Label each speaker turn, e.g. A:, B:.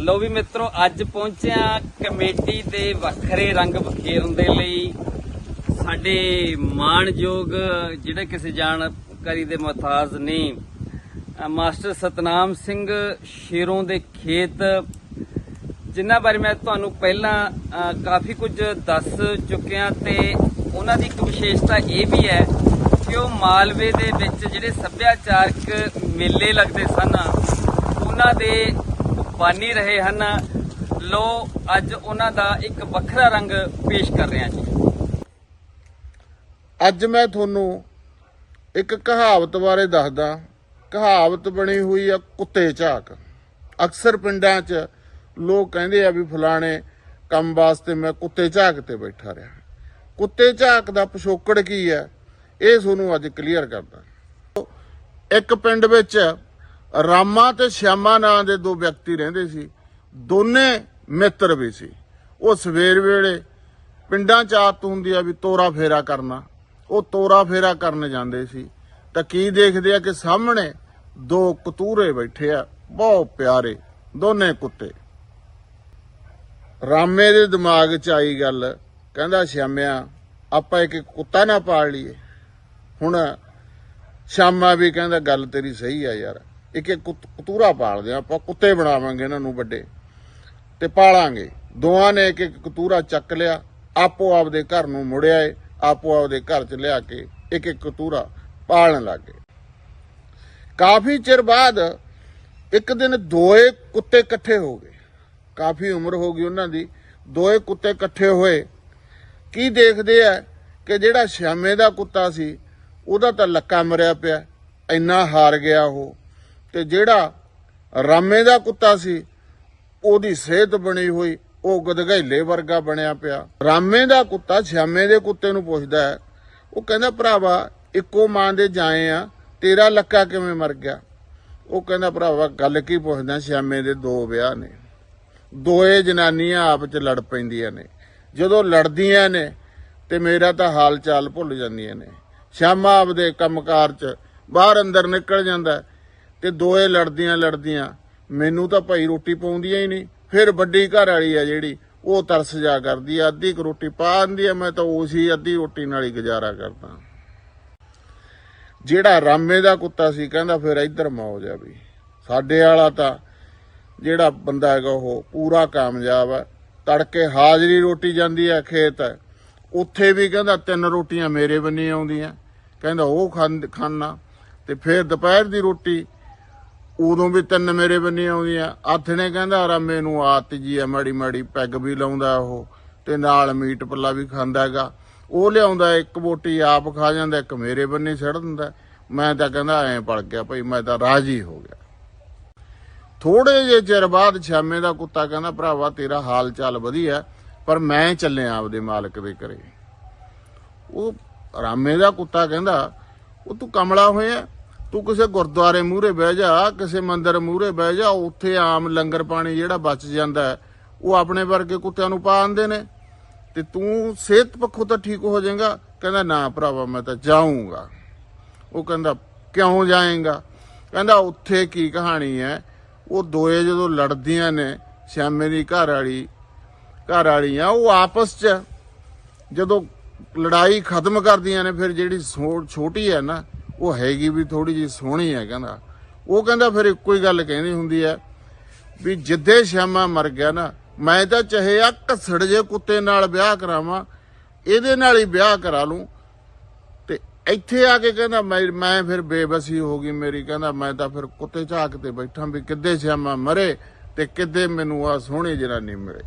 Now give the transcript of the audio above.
A: ਲੋ ਵੀ ਮਿੱਤਰੋ, ਅੱਜ ਪਹੁੰਚਿਆ ਕਮੇਟੀ ਦੇ ਵੱਖਰੇ ਰੰਗ ਬਖੇਰਨ ਦੇ ਲਈ। ਸਾਡੇ ਮਾਣਯੋਗ ਜਿਹੜੇ ਕਿਸੇ ਜਾਣਕਾਰੀ ਦੇ ਮੁਹਤਾਜ ਨੇ ਮਾਸਟਰ ਸਤਨਾਮ ਸਿੰਘ ਸ਼ੇਰੋਂ ਦੇ ਖੇਤ। ਜਿਨ੍ਹਾਂ ਬਾਰੇ ਮੈਂ ਤੁਹਾਨੂੰ ਪਹਿਲਾਂ ਕਾਫੀ ਕੁਝ ਦੱਸ ਚੁੱਕਿਆ ਤੇ ਉਹਨਾਂ ਦੀ ਇੱਕ ਵਿਸ਼ੇਸ਼ਤਾ ਇਹ ਵੀ ਹੈ ਕਿ ਉਹ ਮਾਲਵੇ ਦੇ ਵਿੱਚ ਜਿਹੜੇ ਸੱਭਿਆਚਾਰਕ ਮੇਲੇ ਲੱਗਦੇ ਸਨ, ਉਹਨਾਂ ਦੇ ਬਾਨੀ ਰਹੇ ਹਨ। ਲੋ, ਅੱਜ ਉਹਨਾਂ ਦਾ ਇੱਕ ਵੱਖਰਾ ਰੰਗ ਪੇਸ਼ ਕਰ ਰਹੇ ਜੀ।
B: ਅੱਜ ਮੈਂ ਤੁਹਾਨੂੰ ਇੱਕ ਕਹਾਵਤ ਬਾਰੇ ਦੱਸਦਾ। ਕਹਾਵਤ ਬਣੀ ਹੋਈ ਆ ਕੁੱਤੇ ਝਾਕ। ਅਕਸਰ ਪਿੰਡਾਂ 'ਚ ਲੋਕ ਕਹਿੰਦੇ ਆ ਵੀ ਫਲਾਣੇ ਕੰਮ ਵਾਸਤੇ ਮੈਂ ਕੁੱਤੇ ਝਾਕ ਤੇ ਬੈਠਾ ਰਿਹਾ। ਕੁੱਤੇ ਝਾਕ ਦਾ ਪਿਛੋਕੜ ਕੀ ਹੈ ਇਹ ਤੁਹਾਨੂੰ ਅੱਜ ਕਲੀਅਰ ਕਰਦਾ। ਇੱਕ ਪਿੰਡ ਵਿੱਚ ਰਾਮਾ ਤੇ ਸ਼ਿਆਮਾ ਨਾਂ ਦੇ ਦੋ ਵਿਅਕਤੀ ਰਹਿੰਦੇ ਸੀ। ਦੋਨੇ ਮਿੱਤਰ ਵੀ ਸੀ। ਉਹ ਸਵੇਰ ਵੇਲੇ ਪਿੰਡਾਂ ਚ ਆਤ ਹੁੰਦੀ ਆ ਵੀ ਤੋਰਾ ਫੇਰਾ ਕਰਨਾ। ਉਹ ਤੋਰਾ ਫੇਰਾ ਕਰਨ ਜਾਂਦੇ ਸੀ। ਤਾਂ ਕੀ ਦੇਖਦੇ ਆ ਕਿ ਸਾਹਮਣੇ ਦੋ ਕਤੂਰੇ ਬੈਠੇ ਆ, ਬਹੁਤ ਪਿਆਰੇ, ਦੋਨੇ ਕੁੱਤੇ। ਰਾਮੇ ਦੇ ਦਿਮਾਗ 'ਚ ਆਈ ਗੱਲ, ਕਹਿੰਦਾ, ਸ਼ਿਆਮਿਆ, ਆਪਾਂ ਇੱਕ ਕੁੱਤਾ ਨਾ ਪਾਲ ਲਈਏ। ਹੁਣ ਸ਼ਾਮਾ ਵੀ ਕਹਿੰਦਾ, ਗੱਲ ਤੇਰੀ ਸਹੀ ਆ ਯਾਰ। ਇੱਕ ਇੱਕ ਕੁੱਤ- ਕਤੂਰਾ ਪਾਲਦੇ ਆ, ਆਪਾਂ ਕੁੱਤੇ ਬਣਾਵਾਂਗੇ ਇਹਨਾਂ ਨੂੰ ਵੱਡੇ ਤੇ ਪਾਲਾਂਗੇ। ਦੋਵਾਂ ਨੇ ਇੱਕ ਇੱਕ ਕਤੂਰਾ ਚੱਕ ਲਿਆ, ਆਪੋ ਆਪਦੇ ਘਰ ਨੂੰ ਮੁੜਿਆ ਏ ਆਪੋ ਆਪਦੇ ਘਰ ਚ ਲਿਆ ਕੇ ਇੱਕ ਇੱਕ ਕਤੂਰਾ ਪਾਲਣ ਲੱਗੇ ਕਾਫੀ ਚਿਰ ਬਾਅਦ ਇੱਕ ਦਿਨ ਦੋਏ ਕੁੱਤੇ ਇਕੱਠੇ ਹੋ ਗਏ। ਕਾਫੀ ਉਮਰ ਹੋ ਗਈ ਉਹਨਾਂ ਦੀ। ਦੋਏ ਕੁੱਤੇ ਇਕੱਠੇ ਹੋਏ। ਕੀ ਦੇਖਦੇ ਆ ਕਿ ਜਿਹੜਾ ਸ਼ਾਮੇ ਦਾ ਕੁੱਤਾ ਸੀ, ਉਹਦਾ ਤਾਂ ਲੱਕਾ ਮਰਿਆ ਪਿਆ, ਇੰਨਾ ਹਾਰ ਗਿਆ ਉਹ। ਤੇ ਜਿਹੜਾ ਰਾਮੇ ਦਾ ਕੁੱਤਾ ਸੀ, ਉਹਦੀ ਸਿਹਤ ਬਣੀ ਹੋਈ, ਉਹ ਗਦਗੈਲੇ ਵਰਗਾ ਬਣਿਆ ਪਿਆ। ਰਾਮੇ ਦਾ ਕੁੱਤਾ ਸ਼ਾਮੇ ਦੇ ਕੁੱਤੇ ਨੂੰ ਪੁੱਛਦਾ ਹੈ। ਉਹ ਕਹਿੰਦਾ, ਭਰਾਵਾ, ਇੱਕੋ ਮਾਂ ਦੇ ਜਾਏ ਆ, ਤੇਰਾ ਲੱਕਾ ਕਿਵੇਂ ਮਰ ਗਿਆ? ਉਹ ਕਹਿੰਦਾ, ਭਰਾਵਾ, ਗੱਲ ਕੀ ਪੁੱਛਦਾ ਸ਼ਾਮੇ ਦੇ ਦੋ ਵਿਆਹ ਨੇ। ਦੋਏ ਜਨਾਨੀਆਂ ਆਪ ਚ ਲੜ ਪੈਂਦੀਆਂ ਨੇ। ਜਦੋਂ ਲੜਦੀਆਂ ਨੇ, ਤੇ ਮੇਰਾ ਤਾਂ ਹਾਲ ਚਾਲ ਭੁੱਲ ਜਾਂਦੀਆਂ ਨੇ। ਸ਼ਾਮਾ ਆਪਦੇ ਕੰਮਕਾਰ ਚ ਬਾਹਰ ਅੰਦਰ ਨਿਕਲ ਜਾਂਦਾ ਤੇ ਦੋਏ ਲੜਦੀਆਂ ਲੜਦੀਆਂ। ਮੈਨੂੰ ਤਾਂ ਭਾਈ ਰੋਟੀ ਪਾਉਂਦੀਆਂ ਹੀ ਨਹੀਂ। ਫਿਰ ਵੱਡੀ ਘਰ ਵਾਲੀ ਆ ਜਿਹੜੀ, ਉਹ ਤਰਸ ਜਾ ਕਰਦੀ ਆ। ਅੱਧੀ ਕੁ ਰੋਟੀ ਪਾ ਦਿੰਦੀ ਆ, ਮੈਂ ਤਾਂ ਉਸੇ ਅੱਧੀ ਰੋਟੀ ਨਾਲ ਹੀ ਗੁਜ਼ਾਰਾ ਕਰਦਾ। ਜਿਹੜਾ ਰਾਮੇ ਦਾ ਕੁੱਤਾ ਸੀ, ਕਹਿੰਦਾ ਫਿਰ ਇੱਧਰ ਮੌਜ ਆ ਵੀ। ਸਾਡੇ ਵਾਲਾ ਤਾਂ ਜਿਹੜਾ ਬੰਦਾ ਹੈਗਾ, ਉਹ ਪੂਰਾ ਕਾਮਯਾਬ ਹੈ ਤੜਕੇ ਹਾਜ਼ਰੀ ਰੋਟੀ ਜਾਂਦੀ ਹੈ ਖੇਤ। ਉੱਥੇ ਵੀ ਕਹਿੰਦਾ ਤਿੰਨ ਰੋਟੀਆਂ ਮੇਰੇ ਬੰਨੀ ਆਉਂਦੀਆਂ। ਕਹਿੰਦਾ ਉਹ ਖਾਂ- ਖਾਨਾ। ਤੇ ਫਿਰ ਦੁਪਹਿਰ ਦੀ ਰੋਟੀ ਉਦੋਂ ਵੀ ਤਿੰਨ ਮੇਰੇ ਬੰਨੀ ਆਉਂਦੀਆਂ ਆਥਣੇ ਕਹਿੰਦਾ ਰਾਮੇ ਨੂੰ ਆਤ ਜੀ ਆ, ਮਾੜੀ ਮਾੜੀ ਪੈਗ ਵੀ ਲਾਉਂਦਾ ਉਹ ਤੇ ਨਾਲ ਮੀਟ ਪੱਲਾ ਵੀ ਖਾਂਦਾ ਹੈਗਾ। ਉਹ ਲਿਆਉਂਦਾ, ਇੱਕ ਬੋਟੀ ਆਪ ਖਾ ਜਾਂਦਾ, ਇੱਕ ਮੇਰੇ ਬੰਨੇ ਛੱਡ ਦਿੰਦਾ। ਮੈਂ ਤਾਂ ਕਹਿੰਦਾ, ਐਂ ਪੜ ਗਿਆ ਭਾਈ, ਮੈਂ ਤਾਂ ਰਾਜੀ ਹੋ ਗਿਆ। ਥੋੜੇ ਜਿਹੇ ਚਿਰ ਬਾਅਦ ਸ਼ਾਮੇ ਦਾ ਕੁੱਤਾ ਕਹਿੰਦਾ, ਭਰਾਵਾ, ਤੇਰਾ ਹਾਲ ਚਾਲ ਵਧੀਆ, ਪਰ ਮੈਂ ਚੱਲਿਆ ਆਪਦੇ ਮਾਲਕ ਦੇ ਘਰੇ। ਉਹ ਰਾਮੇ ਦਾ ਕੁੱਤਾ ਕਹਿੰਦਾ, ਉਹ ਤੂੰ ਕਮਲਾ ਹੋਇਆ? ਤੂੰ ਕਿਸੇ ਗੁਰਦੁਆਰੇ ਮੂਹਰੇ ਬਹਿ ਜਾ, ਕਿਸੇ ਮੰਦਿਰ ਮੂਹਰੇ ਬਹਿ ਜਾ, ਉੱਥੇ ਆਮ ਲੰਗਰ ਪਾਣੀ ਜਿਹੜਾ ਬਚ ਜਾਂਦਾ ਉਹ ਆਪਣੇ ਵਰਗੇ ਕੁੱਤਿਆਂ ਨੂੰ ਪਾ ਆਂਦੇ ਨੇ। ਤੇ ਤੂੰ ਸਿਹਤ ਪੱਖੋਂ ਤਾਂ ਠੀਕ ਹੋ ਜਾਏਗਾ। ਕਹਿੰਦਾ, ਨਾ ਭਰਾਵਾ, ਮੈਂ ਤਾਂ ਜਾਊਂਗਾ। ਉਹ ਕਹਿੰਦਾ, ਕਿਉਂ ਜਾਏਗਾ? ਕਹਿੰਦਾ, ਉੱਥੇ ਕੀ ਕਹਾਣੀ ਹੈ? ਉਹ ਦੋਏ ਜਦੋਂ ਲੜਦੀਆਂ ਨੇ ਸ਼ਾਮੇ ਦੀ ਘਰ ਵਾਲੀ, ਘਰ ਵਾਲੀਆਂ ਉਹ ਆਪਸ 'ਚ ਜਦੋਂ ਲੜਾਈ ਖਤਮ ਕਰਦੀਆਂ ਨੇ, ਫਿਰ ਜਿਹੜੀ ਸੋ- ਛੋਟੀ ਹੈ ਨਾ ਉਹ ਹੈਗੀ ਵੀ ਥੋੜੀ ਜੀ ਸੋਹਣੀ ਹੈ ਕਹਿੰਦਾ। ਉਹ ਕਹਿੰਦਾ ਫਿਰ ਇੱਕੋ ਹੀ ਗੱਲ ਕਹਿੰਦੀ ਹੁੰਦੀ ਹੈ ਵੀ ਜਿੱਦੇ ਸ਼ਾਮਾ ਮਰ ਗਿਆ ਨਾ, ਮੈਂ ਤਾਂ ਚਾਹੇ ਆ ਘਸੜ ਜੇ ਕੁੱਤੇ ਨਾਲ ਵਿਆਹ ਕਰਾਵਾਂ, ਇਹਦੇ ਨਾਲ ਹੀ ਵਿਆਹ ਕਰਾ ਲੂੰ। ਤੇ ਇੱਥੇ ਆ ਕੇ ਕਹਿੰਦਾ ਮੈਂ ਮੈਂ ਫਿਰ ਬੇਬਸੀ ਹੋ ਗਈ ਮੇਰੀ, ਕਹਿੰਦਾ ਮੈਂ ਤਾਂ ਫਿਰ ਕੁੱਤੇ ਝਾਕ ਤੇ ਬੈਠਾ ਵੀ ਕਿੱਦੇ ਸ਼ਾਮਾ ਮਰੇ ਤੇ ਕਿੱਦੇ ਮੈਨੂੰ ਆ ਸੋਹਣੀ ਜਨਾਨੀ ਮਿਲੇ।